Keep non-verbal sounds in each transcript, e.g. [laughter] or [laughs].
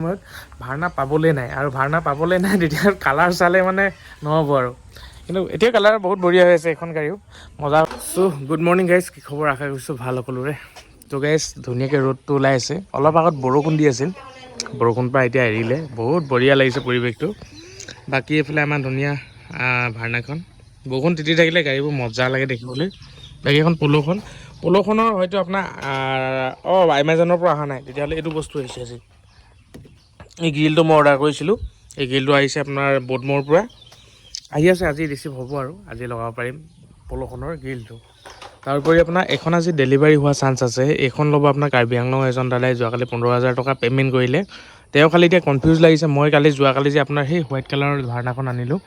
সময়ত ভাওনা পাবলৈ নাই। আৰু ভাওনা পাবলৈ নাই তেতিয়া কালাৰ চালে মানে নহ'ব আৰু। কিন্তু এতিয়া কালাৰ বহুত বঢ়িয়া হৈ আছে এইখন গাড়ীও। মজা। চ' গুড মৰ্ণিং গাইজ কি খবৰ? আশা কৰিছোঁ ভাল সকলোৰে। ত' গাইজ ধুনীয়াকৈ ৰ'দটো ওলাই আছে অলপ আগত বৰষুণ দি আছিল। বৰষুণ পৰা এতিয়া এৰিলে। বহুত বঢ়িয়া লাগিছে পৰিৱেশটো। বাকী এইফালে আমাৰ ধুনীয়া ভাওনাখন। বৰষুণ তিতি থাকিলে গাড়ীবোৰ মজা লাগে দেখিবলৈ। বাকী এখন পল'খন। পল'খনৰ হয়তো আপোনাৰ অঁ এমাজনৰ পৰা অহা নাই। তেতিয়াহ'লে এইটো বস্তু আহিছে আজি। এই গ্ৰিলটো মই অৰ্ডাৰ কৰিছিলোঁ। এই গ্ৰিলটো আহিছে আপোনাৰ ব'ডমৰ পৰা। আহি আছে আজি ৰিচিভ হ'ব আৰু। আজি লগাব পাৰিম পল'খনৰ গ্ৰিলটো তাৰোপৰি আপোনাৰ এখন আজি ডেলিভাৰী হোৱা চান্স আছে। এইখন ল'ব আপোনাৰ কাৰ্বি আংলং এজন দাদাই যোৱাকালি পোন্ধৰ হাজাৰ টকা পে'মেণ্ট কৰিলে। তেওঁ খালি এতিয়া কনফিউজ লাগিছে। মই কালি যোৱাকালি যে আপোনাৰ সেই হোৱাইট কালাৰৰ ভাৰ্ণাখন আনিলোঁ।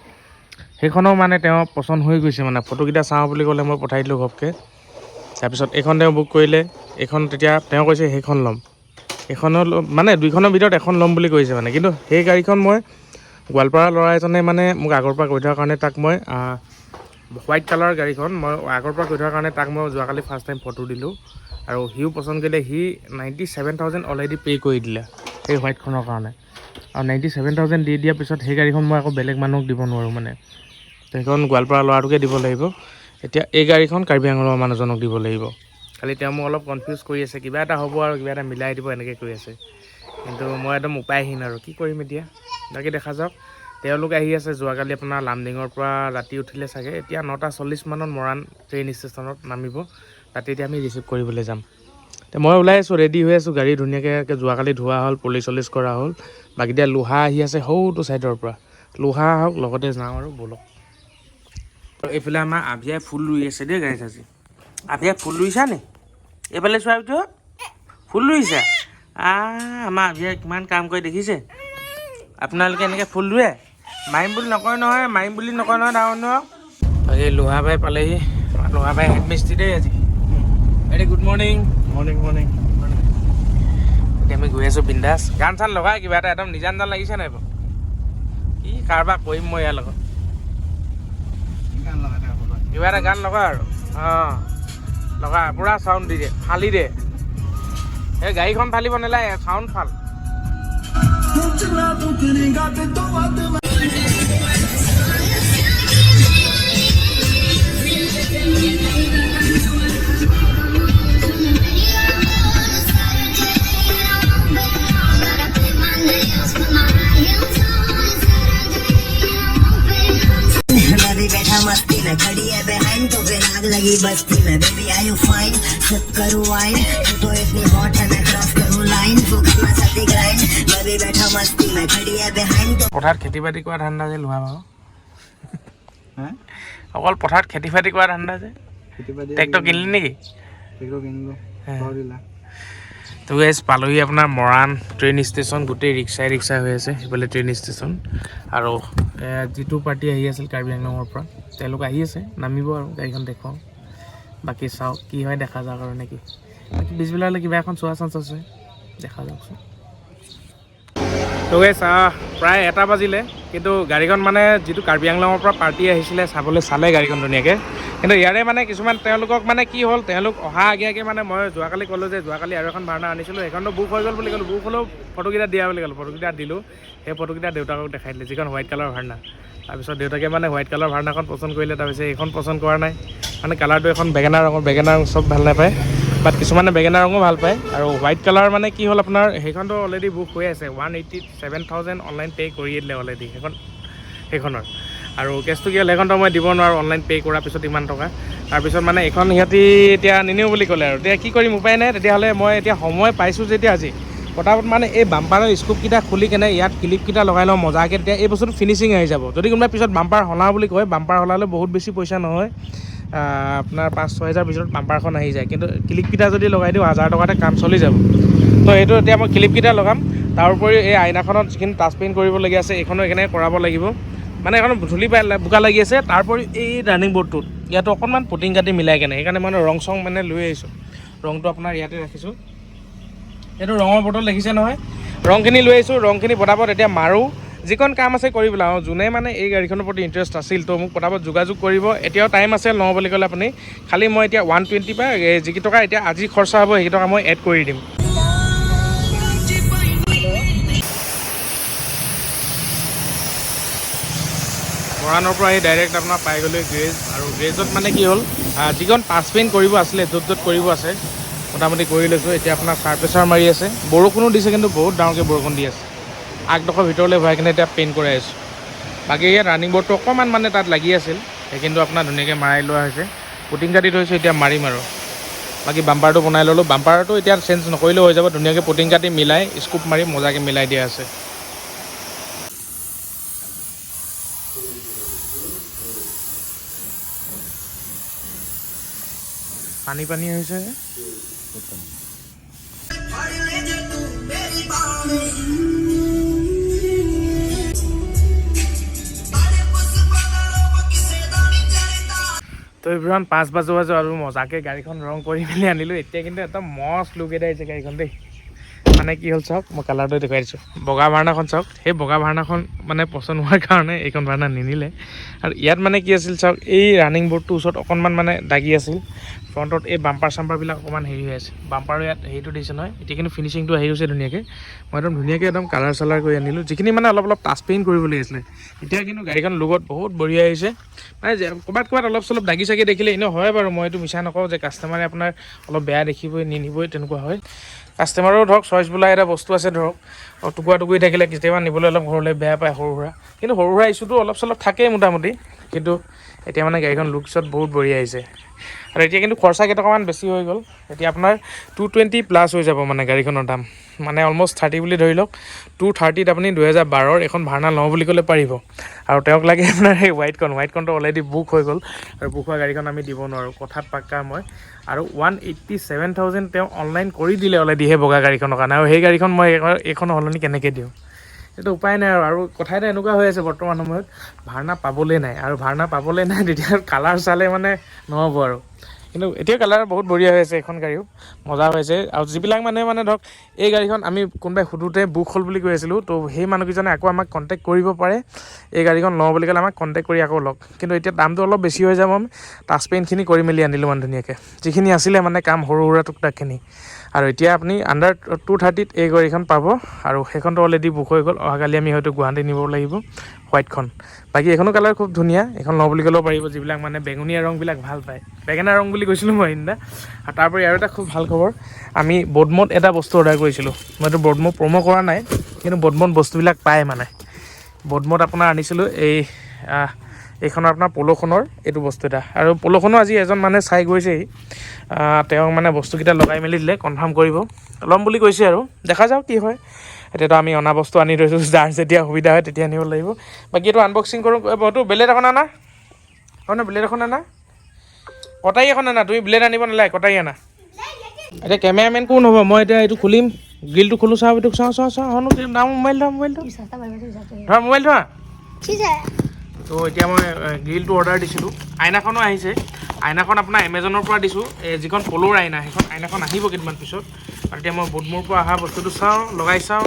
সেইখনো মানে তেওঁ পচন্দ হৈ গৈছে মানে। ফটোকেইটা চাওঁ বুলি ক'লে মই পঠাই দিলোঁ ঘপকৈ। তাৰপিছত এইখন তেওঁ বুক কৰিলে। এইখন তেতিয়া তেওঁ কৈছে সেইখন ল'ম। এইখনৰ ল- মানে দুইখনৰ ভিতৰত এখন ল'ম বুলি কৈছে মানে। কিন্তু সেই গাড়ীখন মই গোৱালপাৰা ল'ৰা এজনে মানে মোক আগৰ পৰা কৈ থকাৰ কাৰণে তাক মই হোৱাইট কালাৰৰ গাড়ীখন মই আগৰ পৰা কৈ থকাৰ কাৰণে তাক মই যোৱাকালি ফাৰ্ষ্ট টাইম ফটো দিলোঁ। আৰু সিও পচন্দ কৰিলে C ninety seven thousand already pay' কৰি দিলে সেই হোৱাইটখনৰ কাৰণে। আৰু নাইণ্টি ছেভেন থাউজেণ্ড দি দিয়াৰ পিছত সেই গাড়ীখন মই আকৌ বেলেগ মানুহক দিব নোৱাৰোঁ মানে। সেইখন গোৱালপাৰা ল'ৰাটোকে দিব লাগিব। এতিয়া এই গাড়ীখন কাৰ্বি আংলঙৰ মানুহজনক দিব লাগিব। খালি তেওঁ মোক অলপ কনফিউজ কৰি আছে কিবা এটা হ'ব আৰু কিবা এটা মিলাই দিব এনেকৈ কৈ আছে। কিন্তু মই একদম উপায়হীন আৰু কি কৰিম এতিয়া? বাকী দেখা যাওক তেওঁলোক আহি আছে যোৱাকালি আপোনাৰ লামডিঙৰ পৰা ৰাতি উঠিলে চাগে। এতিয়া নটা চল্লিছ মানত মৰাণ ট্ৰেইন ষ্টেচনত নামিব তাতে এতিয়া আমি ৰিচিভ কৰিবলৈ যাম। মই ওলাই আছোঁ ৰেডি হৈ আছোঁ গাড়ী ধুনীয়াকৈ যোৱাকালি ধোৱা হ'ল পলিচ চলিচ কৰা হ'ল। বাকী এতিয়া লোহা আহি আছে সৌটো ছাইডৰ পৰা। লোহা আহক লগতে যাওঁ আৰু ব'লক। এইফালে আমাৰ আভিয়াই ফুল ৰুই আছে দেই গাড়ীত আজি। আভিয়াই ফুল ৰুইছা নি? এইফালে চোৱা ভিতৰত ফুল ৰুইছা? আ আমাৰ আভিয়াই কিমান কাম কৰি দেখিছে। আপোনালোকে এনেকৈ ফুল ৰুৱে? মাৰিম বুলি নকয় নহয় মাৰিম বুলি নকয় নহয় ডাঙৰ মানুহক। বাকী লোহা বাই পালেহি। আমাৰ লোহা হেড মিস্ত্ৰী দেই আজি। Very good morning morning morning এতিয়া আমি গৈ আছোঁ বিন্দাছ। গান চান লগাই কিবা এটা একদম নিজান জান লাগিছে নাই বাৰু? কি কাৰোবাৰ কৰিম মই ইয়াৰ লগত? কিবা এটা গান লগা আৰু। অঁ। লগা পূৰা চাউণ্ড দি দে ফালি দে। এই গাড়ীখন ফালিব নালাগে চাউণ্ড ফাল। मैं आग लगी बस्ती में baby I you fine sip करूँ वाइन तू तो इतनी हॉट है मैं क्रॉस करूँ लाइन तू करना चाहती ग्राइंड मैं भी बैठा मस्ती में खड़ी है behind तो পথাৰত খেতি বাতি কৰা ধান্দা যে লোৱা বাৰু হা অকল পথাৰত খেতি বাতি কৰা ধান্দা যে খেতি বাতি ট্ৰেক্টৰ কিনিলি নেকি ট্ৰেক্টৰ কিনিলোঁ হে। ঘৰ দিলা তো গাইজ পালোহি আপোনাৰ মৰাণ ট্ৰেইন ষ্টেচন গোটেই ৰিক্সাই ৰিক্সাই হৈ আছে সেইফালে ট্ৰেইন ষ্টেচন আৰু যিটো পাৰ্টি আহি আছিল কাৰ্বি আংলঙৰ পৰা, তেওঁলোক আহি আছে, নামিব আৰু, গাড়ীখন দেখুৱাওঁ বাকী চাওক, কি হয়, দেখা যাওক আৰু নেকি। বাকী পিছবেলালৈ কিবা এখন চোৱা চান্স আছে, দেখা যাওকচোন। তো গাইজ প্ৰায় এটা বাজিলে, কিন্তু গাড়ীখন মানে যিটো কাৰ্বি আংলঙৰ পৰা পাৰ্টি আহিছিলে, চাবলৈ চালে গাড়ীখন ধুনীয়াকৈ। কিন্তু ইয়াৰে মানে কিছুমান তেওঁলোকক মানে কি হ'ল, তেওঁলোক অহা আগে আগে মানে মই যোৱাকালি ক'লোঁ যে, যোৱাকালি আৰু এখন ভাওনা আনিছিলোঁ সেইখনতো বুক হৈ গ'ল বুলি ক'লোঁ বুক হ'লেও ফটোকেইটা দিয়া বুলি ক'লোঁ, ফটোকেইটা দিলোঁ। সেই ফটোকেইটা দেউতাকক দেখাই দিলে, যিখন হোৱাইট কালাৰৰ ভাওনা। তাৰপিছত দেউতাকে মানে হোৱাইট কালাৰ ভাওনাখন পচন্দ কৰিলে, তাৰপিছত এইখন পচন্দ কৰা নাই। মানে কালাৰটো এখন বেগেনা ৰঙৰ বেগেনা ৰং, চব ভালো নাপায়। বাট কিছুমানে বেগেনা ৰঙো ভাল পায়। আৰু হোৱাইট কালাৰ মানে কি হ'ল আপোনাৰ? সেইখনতো অলৰেডি বুক হৈ আছে। One eighty seven thousand online pay' কৰিয়ে দিলে অলৰেডি সেইখন সেইখনৰ। আৰু কেছটো কি হ'ল সেইখনতো মই দিব নোৱাৰোঁ অনলাইন পে' কৰাৰ পিছত ইমান টকা। তাৰপিছত মানে এইখন সিহঁতি এতিয়া নিনিওঁ বুলি ক'লে আৰু। এতিয়া কি কৰিম উপায় নাই। তেতিয়াহ'লে মই এতিয়া সময় পাইছোঁ যেতিয়া আজি। পটাপট মানে এই বাম্পাৰৰ স্কুপকেইটা খুলি কেনে ইয়াত ক্লিপকেইটা লগাই লওঁ মজাকৈ তেতিয়া এই বস্তুটো ফিনিচিং আহি যাব। যদি কোনোবাই পিছত বাম্পাৰ সলাওঁ বুলি কয় বাম্পাৰ সলালে বহুত বেছি পইচা নহয়। আপোনাৰ পাঁচ, ছয় হেজাৰ ভিতৰত বাম্পাৰখন আহি যায়। কিন্তু ক্লিপকেইটা যদি লগাই দিওঁ, হাজাৰ টকাতে কাম চলি যাব। তো সেইটো এতিয়া মই ক্লিপকেইটা লগাম। তাৰোপৰি এই আইনাখনত যিখিনি টাচ পেইণ্ট কৰিবলগীয়া আছে, এইখনো এইখিনি কৰাব লাগিব। মানে এখন ধূলি পাই বোকা লাগি আছে। তাৰোপৰি এই ৰানিং বৰ্ডটোত ইয়াতো অকণমান পুটিং কাটি মিলাই কেনে। সেইকাৰণে মানে ৰং চং মানে লৈ আহিছোঁ। ৰংটো আপোনাৰ ইয়াতে ৰাখিছোঁ। এইটো ৰঙৰ বটল দেখিছে নহয়? ৰংখিনি লৈ আহিছোঁ। ৰংখিনি পটাপট এতিয়া মাৰোঁ। যিকণ কাম আছে কৰি পেলাই আৰু যোনে মানে এই গাড়ীখনৰ প্ৰতি ইণ্টাৰেষ্ট আছিল, তো মোক পটাপট যোগাযোগ কৰিব। এতিয়াও টাইম আছে, লওঁ বুলি ক'লে আপুনি। খালি মই এতিয়া ওৱান টুৱেণ্টি বা যিকেইটকা এতিয়া আজি খৰচা হ'ব সেইকেইটকা মই এড কৰি দিম। মৰাণৰ পৰা আহি ডাইৰেক্ট আপোনাৰ পাই গ'লোঁ গ্ৰেজ আৰু গ্ৰেজত মানে কি হ'ল যিকণ পাঁচ পেইন কৰিব আছিলে, য'ত য'ত কৰিব আছে, মোটামুটি কৰি লৈছোঁ। এতিয়া আপোনাৰ ছাৰ্পেচাৰ মাৰি আছে। বৰষুণো দিছে, কিন্তু বহুত ডাঙৰকৈ বৰষুণ দি আছে। আগডোখৰ ভিতৰলৈ ভৰাই কিনে এতিয়া পেইণ্ট কৰাই আছোঁ। বাকী ইয়াত ৰানিং বৰ্ডটো অকণমান মানে তাত লাগি আছিল সেই কিন্তু আপোনাৰ ধুনীয়াকৈ মাৰাই লোৱা হৈছে। পুটিং কাটি থৈছোঁ এতিয়া মাৰিম আৰু। বাকী বাম্পাৰটো বনাই ল'লোঁ। বাম্পাৰটো এতিয়া চেঞ্জ নকৰিলেও হৈ যাব। ধুনীয়াকৈ পুটিং কাটি মিলাই স্কুপ মাৰি মজাকৈ মিলাই দিয়া আছে। পানী পানী হৈছে। তো এইবিলাক পাঁচ বাজো বাজো আৰু মজাকৈ গাড়ীখন ৰং কৰি মেলি আনিলোঁ। এতিয়া কিন্তু একদম মস্ত লুক এটা আহিছে গাড়ীখন দেই। মানে কি হ'ল চাওক, মই কালাৰটো দেখুৱাই দিছোঁ। বগা ভাৰ্ণাখন চাওক, সেই বগা ভাৰ্ণাখন মানে পচন্দ হোৱাৰ কাৰণে এইখন ভাৰ্ণা নিনিলে। আৰু ইয়াত মানে কি আছিল চাওক, এই ৰানিং বৰ্ডটোৰ ওচৰত অকণমান মানে দাগি আছিল। ফ্ৰণ্টত এই বাম্পাৰ চাম্পাৰবিলাক অকণমান হেৰি হৈ আছে। বাম্পাৰো ইয়াত হেৰিটো দিছে নহয়, এতিয়া কিন্তু ফিনিচিংটো আহি গৈছে ধুনীয়াকৈ। মই একদম ধুনীয়াকৈ একদম কালাৰ চালাৰ কৰি আনিলোঁ। যিখিনি মানে অলপ অলপ টাচ পেইণ্ট কৰিবলৈ আছিলে। এতিয়া কিন্তু গাড়ীখন লগত বহুত বঢ়িয়া আহিছে। মানে ক'ৰবাত ক'ৰবাত অলপ চলপ দাগি চাগি দেখিলে এনেও হয় বাৰু, মই এইটো মিছা নকওঁ যে কাষ্টমাৰে আপোনাৰ অলপ বেয়া দেখিবই, নিনিবই, তেনেকুৱা হয়। কাষ্টমাৰো ধৰক চইচ বোলা এটা বস্তু আছে ধৰক। টুকুৰা টুকুৰি থাকিলে কেতিয়াবা নিবলৈ অলপ ঘৰলৈ বেয়া পায় সৰু সুৰা। কিন্তু সৰু সুৰা ইছ্যুটো অলপ চলপ থাকেই মোটামুটি। কিন্তু এতিয়া মানে গাড়ীখন লুকছত বহুত বঢ়িয়া আহিছে। আৰু এতিয়া কিন্তু খৰচা কেইটকামান বেছি হৈ গ'ল। এতিয়া আপোনাৰ টু টুৱেণ্টি প্লাছ হৈ যাব মানে গাড়ীখনৰ দাম। মানে অলম'ষ্ট থাৰ্টি বুলি ধৰি লওক টু থাৰ্টিত আপুনি দুহেজাৰ বাৰৰ এখন ভাড়া লওঁ বুলি ক'লে পাৰিব। আৰু তেওঁক লাগে আপোনাৰ সেই হোৱাইটখন হোৱাইটখনটো অলৰেডি বুক হৈ গ'ল। আৰু বুক হোৱা গাড়ীখন আমি দিব নোৱাৰোঁ, কথাত পাক্কা মই। আৰু ওৱান এইট্টি ছেভেন থাউজেণ্ড তেওঁ অনলাইন কৰি দিলে অলৰেডি সেই বগা গাড়ীখনৰ কাৰণে। আৰু সেই গাড়ীখন মই এইখন সলনি কেনেকৈ দিওঁ? সেইটো উপায় নাই আৰু আৰু কথা এটা এনেকুৱা হৈ আছে বৰ্তমান সময়ত। ভাড়া পাবলৈ নাই, আৰু ভাড়া পাবলৈ নাই, [laughs] তেতিয়া কালাৰ চালে মানে নহ'ব আৰু। কিন্তু এতিয়া কালাৰ বহুত বঢ়িয়া হৈ আছে এইখন গাড়ীও, মজা হৈছে আৰু যিবিলাক মানুহে মানে ধৰক, এই গাড়ীখন আমি কোনোবাই সোধোতে বুক হ'ল বুলি কৈ আছিলোঁ, তো সেই মানুহকেইজনে আকৌ আমাক কণ্টেক্ট কৰিব পাৰে। এই গাড়ীখন লওঁ বুলি ক'লে আমাক কণ্টেক্ট কৰি আকৌ লওক। কিন্তু এতিয়া দামটো অলপ বেছি হৈ যাব, আমি টাচ পেইণ্টখিনি কৰি মেলি আনিলোঁ মানে ধুনীয়াকৈ। যিখিনি আছিলে মানে কাম সৰু সুৰা টুকটাকখিনি। আৰু এতিয়া আপুনি আণ্ডাৰ টু থাৰ্টিত এই গাড়ীখন পাব আৰু সেইখনটো অলৰেডি বুক হৈ গ'ল। অহাকালি আমি হয়তো গুৱাহাটী নিব লাগিব হোৱাইটখন বাকী এইখনো কালাৰ খুব ধুনীয়া। এইখন লওঁ বুলি ক'লেও পাৰিব, যিবিলাক মানে বেঙুনীয়া ৰংবিলাক ভালো পায়। বেঙেনা ৰং বুলি কৈছিলোঁ মই সেইদিনা। আৰু তাৰ উপৰি আৰু এটা খুব ভালো খবৰ, আমি বডমত এটা বস্তু অৰ্ডাৰ কৰিছিলোঁ। মইতো বডমত প্ৰম' কৰা নাই, কিন্তু বডমত বস্তুবিলাক পায় মানে। বডমত আপোনাৰ আনিছিলোঁ এই আহ, এইখনৰ আপোনাৰ পল'খনৰ এইটো বস্তু এটা। আৰু পল'খনো আজি এজন মানুহে চাই গৈছেহি তেওঁ মানে বস্তুকেইটা লগাই মেলি দিলে কনফাৰ্ম কৰিব। ল'ম বুলি কৈছে আৰু। দেখা যাওক কি হয়। এতিয়াতো আমি অনা বস্তু আনি থৈছোঁ যাৰ যেতিয়া সুবিধা হয় তেতিয়া আনিব লাগিব। বাকী এইটো আনবক্সিং কৰোঁ। এইটো ব্লেড এখন আনা। হয় নহয় ব্লেড এখন আনা। কটাৰী এখন আনা। তুমি ব্লেড আনিব নালাগে কটাৰী আনা। এতিয়া কেমেৰামেন কোন হ'ব? মই এতিয়া এইটো খুলিম। গ্ৰিলটো খোলোঁ চাওঁ এইটো চাওঁ চাওঁ চাওঁ। হনো নাম মোবাইল ধৰা মোবাইলটো ধৰা। মোবাইল ধৰা। তো এতিয়া মই গ্ৰিলটো অৰ্ডাৰ দিছিলোঁ। আইনাখনো আহিছে। আইনাখন আপোনাৰ এমেজনৰ পৰা দিছোঁ। যিখন পলৰ আইনা সেইখন আইনাখন আহিব কেইদিনমান পিছত। আৰু এতিয়া মই বুধমোৰ পৰা অহা বস্তুটো চাওঁ লগাই চাওঁ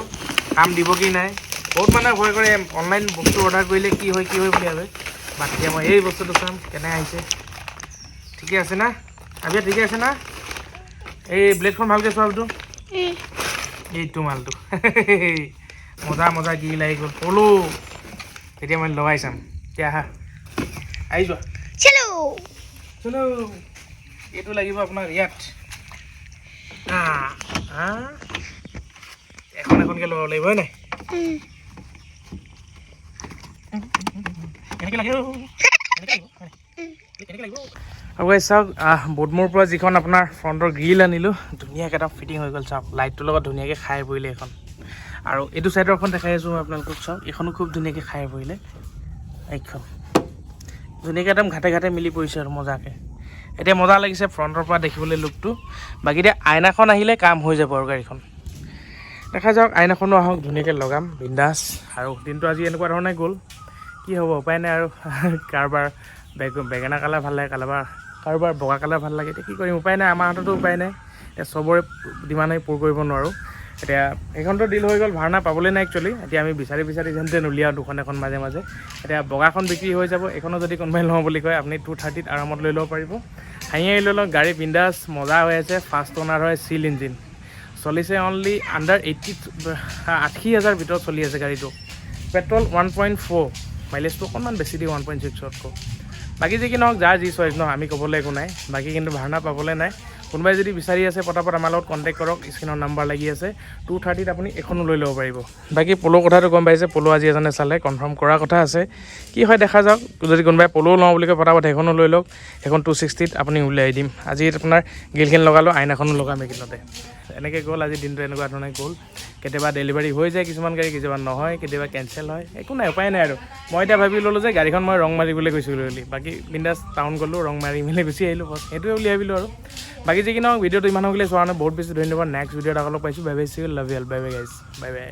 কাম দিব কি নাই। বহুত মানুহে ভয় কৰে অনলাইন বস্তু অৰ্ডাৰ কৰিলে কি হয় কি হয় বুলি ভাবে। বাট এতিয়া মই এই বস্তুটো চাম কেনে আহিছে। ঠিকে আছে না? আবিয়া ঠিকে আছে না? এই ব্লেডখন ভালকৈ চোৱাটো এইটো মালটো। [laughs] মজা মজা গিল আহি গ'ল। পলো। এতিয়া মই লগাই চাম। এতিয়া আহা। আহি। যোৱা চলো। এইটো লাগিব আপোনাক ইয়াত। এখন এখনকৈ লগাব লাগিব হয় নাই? আৰু চাওক বডমোৰ পৰা যিখন আপোনাৰ ফ্ৰণ্টৰ গ্ৰিল আনিলোঁ ধুনীয়াকৈ এটা ফিটিং হৈ গ'ল চাওক। লাইটটোৰ লগত ধুনীয়াকৈ খাই পৰিলে এইখন। আৰু এইটো ছাইডৰখন দেখাই আছোঁ মই আপোনালোকক চাওক। এইখনো খুব ধুনীয়াকৈ খাই পৰিলে। এইখন ধুনীয়াকৈ একদম ঘাটে ঘাটে মিলি পৰিছে আৰু মজাকৈ। এতিয়া মজা লাগিছে ফ্ৰণ্টৰ পৰা দেখিবলৈ লুকটো বাকী এতিয়া আইনাখন আহিলে কাম হৈ যাব আৰু গাড়ীখন। দেখা যাওক আইনাখনো আহক ধুনীয়াকৈ লগাম বিন্দাছ আৰু দিনটো আজি এনেকুৱা ধৰণে গ'ল। কি হ'ব উপায় নাই আৰু। [laughs] কাৰোবাৰ বেগ বেঙেনা কালাৰ ভাল লাগে কাৰোবাৰ কাৰোবাৰ বগা কালাৰ ভাল লাগে। এতিয়া কি কৰিম উপায় নাই আমাৰ হাততো উপায় নাই। এতিয়া চবৰে ডিমাণ্ড আমি পূৰ কৰিব নোৱাৰোঁ। এতিয়া সেইখনতো ডিল হৈ গ'ল ভাড়া পাবলৈ নাই একচুৱেলি এতিয়া আমি বিচাৰি বিচাৰি যেনতেন উলিয়াওঁ দুখন এখন মাজে মাজে। এতিয়া বগাখন বিক্ৰী হৈ যাব, এইখনো যদি কোনোবাই লওঁ বুলি কয়, আপুনি টু থাৰ্টিত আৰামত লৈ ল'ব পাৰিব। হাঁহি হাঁহি লৈ লওক, গাড়ী বিন্দাছ, মজা হৈ আছে ফাৰ্ষ্ট অ'নাৰ হয় চিল ইঞ্জিন চলিছে অনলি আণ্ডাৰ এইট্টি আশী হাজাৰ ভিতৰত চলি আছে গাড়ীটো। পেট্ৰল ওৱান পইণ্ট ফ'ৰ মাইলেজটো অকণমান বেছি দিয়ে ওৱান পইণ্ট ছিক্সতকৈ বাকী যি কি নহওক, যাৰ যি চইচ ন, আমি ক'বলৈ একো নাই। বাকী কিন্তু ভাড়া পাবলৈ নাই। কোনোবাই যদি বিচাৰি আছে পটাপট আমাৰ লগত কণ্টেক্ট কৰক স্ক্ৰীনৰ নাম্বাৰ লাগি আছে টু থাৰ্টিত আপুনি এখনও লৈ ল'ব পাৰিব। বাকী পল' কথাটো গম পাইছে, পল' আজি এজনে চালে কনফাৰ্ম কৰাৰ কথা আছে। কি হয় দেখা যাওক, যদি কোনোবাই পল'ও লওঁ বুলি কয় পটাপট সেইখনো লৈ লওক। সেইখন টু ছিক্সটিত আপুনি উলিয়াই দিম। আজি আপোনাৰ গিলখিনি লগালোঁ আইনাখনো লগাম এইকেইদিনতে। এনেকৈ গ'ল, আজি দিনটো এনেকুৱা ধৰণে গ'ল। কেতিয়াবা ডেলিভাৰী হৈ যায় কিছুমান গাড়ী, কেতিয়াবা নহয়, কেতিয়াবা কেঞ্চেল হয়। একো নাই, উপায় নাই আৰু। মই এতিয়া ভাবি ল'লোঁ যে গাড়ীখন মই ৰং মাৰিবলৈ গৈছিলোঁ বুলি। বাকী বিন্দাছ টাউন গ'লোঁ, ৰং মাৰি মেলি গুচি আহিলোঁ, বছ। সেইটোৱে উলিয়াই আৰু। বাকী যি কি নহওক ভিডিঅ'টো ইমান হ'লে চোৱা নাই, বহুত বেছি ধন্যবাদ। নেক্সট ভিডিঅ' এটা অলপ পাইছোঁ। Bye bye see love you bye bye guys bye bye